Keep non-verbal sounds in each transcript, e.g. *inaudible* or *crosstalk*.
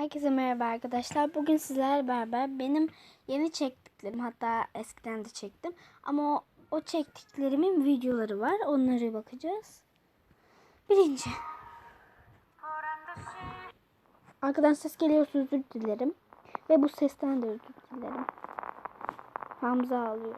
Herkese merhaba arkadaşlar. Bugün sizlerle beraber benim yeni çektiklerim hatta eskiden de çektim ama o, o çektiklerimin videoları var. Onlara bakacağız. Birinci. Arkadan ses geliyorsa özür dilerim. Ve bu sesten de özür dilerim. Hamza ağlıyor.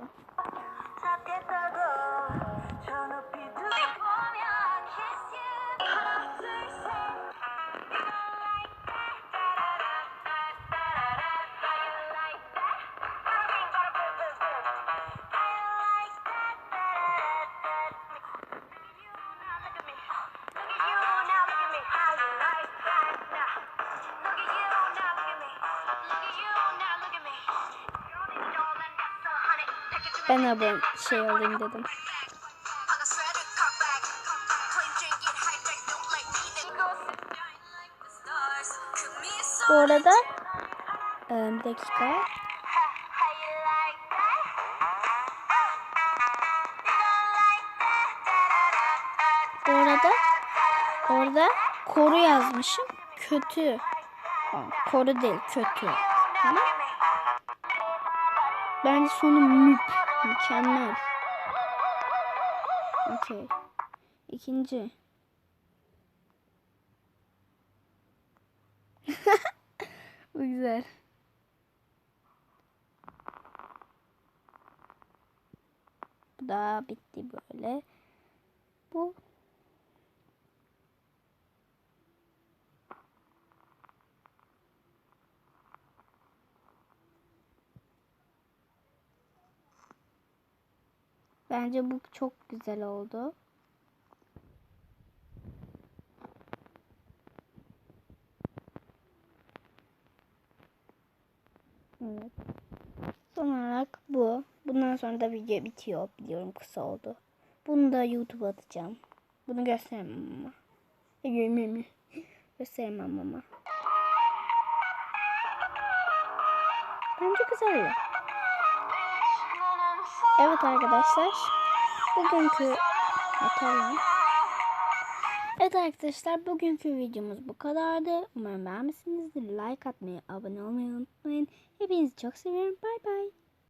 Ben abone şey olayım dedim. Bu arada bir dakika. Bu arada orada koru yazmışım. Kötü. Koru değil kötü. Tamam. Bence sonu müp. Mükemmel. Okey. İkinci. *laughs* Bu güzel. Bu da bitti böyle. Bu Bence bu çok güzel oldu. Evet. Son olarak bu. Bundan sonra da video bitiyor. Biliyorum kısa oldu. Bunu da YouTube'a atacağım. Bunu gösteremem ama. Gösteremem. *laughs* Gösteremem ama. Bence güzel. Evet arkadaşlar. Bugünkü lan. Evet arkadaşlar bugünkü videomuz bu kadardı. Umarım beğenmişsinizdir. Like atmayı, abone olmayı unutmayın. Hepinizi çok seviyorum. Bay bay.